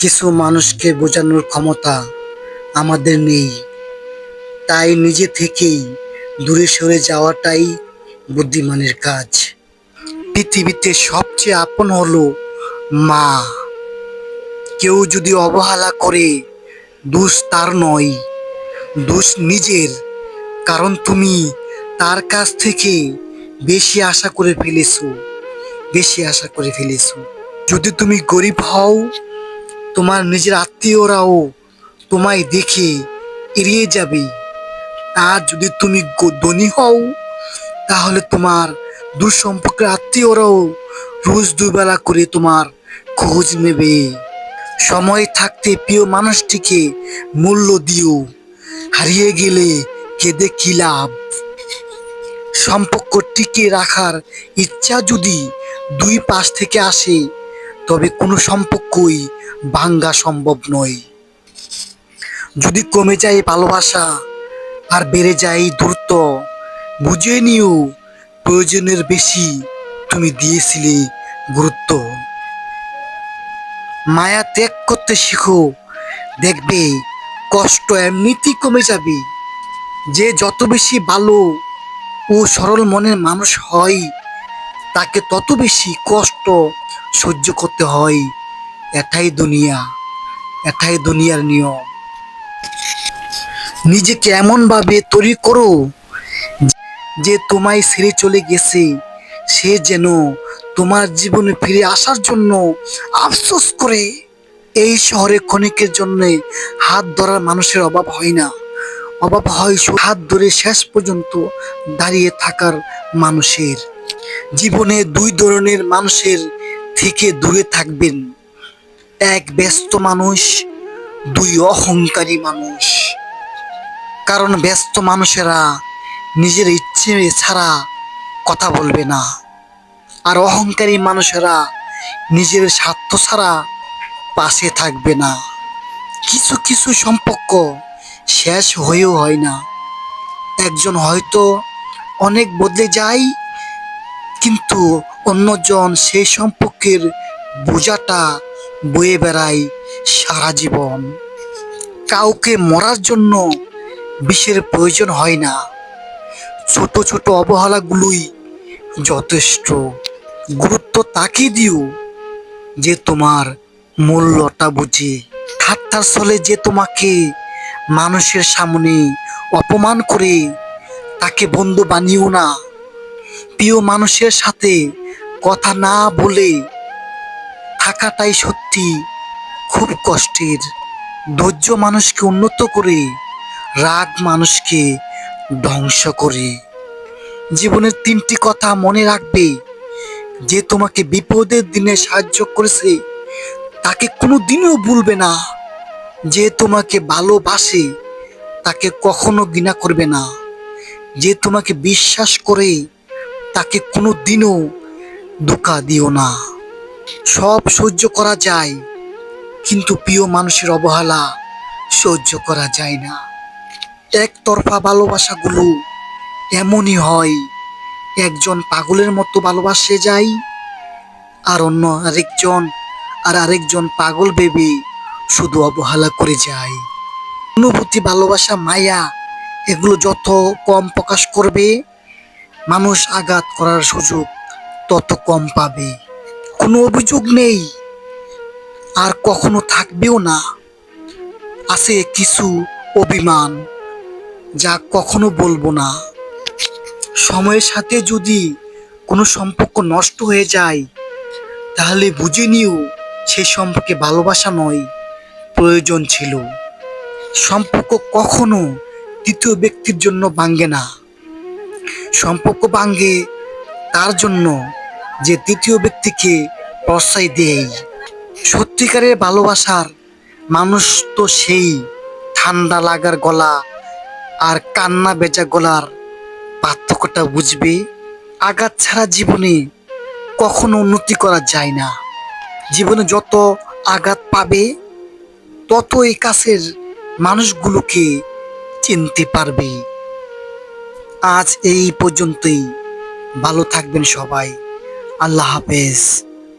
কিছু মানুষকে বোঝানোর ক্ষমতা আমাদের নেই। তাই নিজে থেকেই দূরে সরে যাওয়াটাই বুদ্ধিমানের কাজ। পৃথিবীতে সবচেয়ে আপন হলো মা। কেউ যদি অবহেলা করে, দোষ তার নয়। দোষ নিজের, কারণ তুমি তার কাছ থেকে বেশি আশা করে ফেলেছো। বেশি আশা করে ফেলেছো। যদি তুমি গরিব হও তোমার নিজের আত্মীয়রাও তোমায় দেখে এড়িয়ে যাবে। আর যদি তুমি ধনী হও, তাহলে তোমার দূর সম্পর্কের আত্মীয়রাও রোজ দুবেলা করে তোমার খোঁজ নেবে। সময় থাকতে প্রিয় মানুষটিকে মূল্য দিও। হারিয়ে গেলে কেঁদে কি লাভ? সম্পর্ক টিকে রাখার ইচ্ছা যদি দুই পাশ থেকে আসে, তবে কোনো সম্পর্কই ভাঙ্গা সম্ভব নয়। যদি কমে যায় ভালোবাসা আর বেড়ে যায় দূরত্ব বুঝে নিও প্রয়োজনের বেশি তুমি দিয়েছিলে গুরুত্ব। মায়া ত্যাগ করতে শিখো, দেখবে কষ্ট এমনিতেই কমে যাবে। যে যত বেশি ভালো ও সরল মনের মানুষ হয়, তাকে তত বেশি কষ্ট সহ্য করতে হয়। এটাই দুনিয়া এটাই দুনিয়ার নিয়ম। নিজেকে এমনভাবে তৈরি করো যে তোমায় ছেড়ে চলে গেছে। সে যেন তোমার জীবনে ফিরে আসার জন্য আফসোস করে। এই শহরে ক্ষণিকের জন্য হাত ধরার মানুষের অভাব হয় না। অভাব হয় হাত ধরে শেষ পর্যন্ত দাঁড়িয়ে থাকার মানুষের। জীবনে দুই ধরনের মানুষের থেকে দূরে থাকবেন। এক ব্যস্ত মানুষ, দুই অহংকারী মানুষ। কারণ ব্যস্ত মানুষেরা নিজের ইচ্ছে ছাড়া কথা বলবে না। আর অহংকারী মানুষেরা নিজের স্বার্থ ছাড়া পাশে থাকবে না। কিছু কিছু সম্পর্ক শেষ হয়েও হয় না। একজন হয়তো অনেক বদলে যায়, কিন্তু অন্যজন সেই সম্পর্কের বোঝাটা বয়ে বেড়ায় সারা জীবন। কাউকে মরার জন্য বিষের প্রয়োজন হয় না। ছোট ছোট অবহেলাগুলোই যথেষ্ট। গুরুত্ব তাকে দিও যে তোমার মূল্যটা বুঝে। ঠাট্টার ছলে যে তোমাকে মানুষের সামনে অপমান করে, তাকে বন্ধু বানিও না। প্রিয় মানুষের সাথে কথা না বলে থাকাটাই সত্যি খুব কষ্টের। ধৈর্য মানুষকে উন্নত করে, রাগ মানুষকে ধ্বংস করে। জীবনের তিনটি কথা মনে রাখবে, যে তোমাকে বিপদের দিনে সাহায্য করেছে, তাকে কোনো দিনও ভুলবে না। যে তোমাকে ভালোবাসে, তাকে কখনো ঘৃণা করবে না। যে তোমাকে বিশ্বাস করে, তাকে কোনো দিনও ধোকা দিও না। সব সহ্য করা যায়, কিন্তু প্রিয় মানুষের অবহেলা সহ্য করা যায় না। একতরফা ভালোবাসাগুলো এমনই হয়, একজন পাগলের মতো ভালোবাসে যায়, আর অন্য আরেকজন, আর আরেকজন পাগল ভেবে শুধু অবহেলা করে যায়। অনুভূতি, ভালোবাসা, মায়া, এগুলো যত কম প্রকাশ করবে, মানুষ আঘাত করার সুযোগ তত কম পাবে। কোনো অভিযোগ নেই। আর কখনো থাকবেও না। আছে কিছু অভিমান যা কখনো বলব না। সময়ের সাথে যদি কোনো সম্পর্ক নষ্ট হয়ে যায়, তাহলে বুঝে নিও সে সম্পর্কে ভালোবাসা নয়, প্রয়োজন ছিল। সম্পর্ক কখনো তৃতীয় ব্যক্তির জন্য ভাঙ্গে না। সম্পর্ক ভাঙ্গে তার জন্য যে তৃতীয় ব্যক্তিকে প্রশ্রয় দেয় সত্যিকারের ভালোবাসার মানুষ তো সেই ঠান্ডা লাগার গলা আর কান্না বেজা গলার পার্থক্যটা বুঝবে। আঘাত ছাড়া জীবনে কখনো উন্নতি করা যায় না। জীবনে যত আঘাত পাবে তত এই কাছের মানুষগুলোকে চিনতে পারবে। আজ এই পর্যন্তই। ভালো থাকবেন সবাই। আল্লাহ হাফেজ।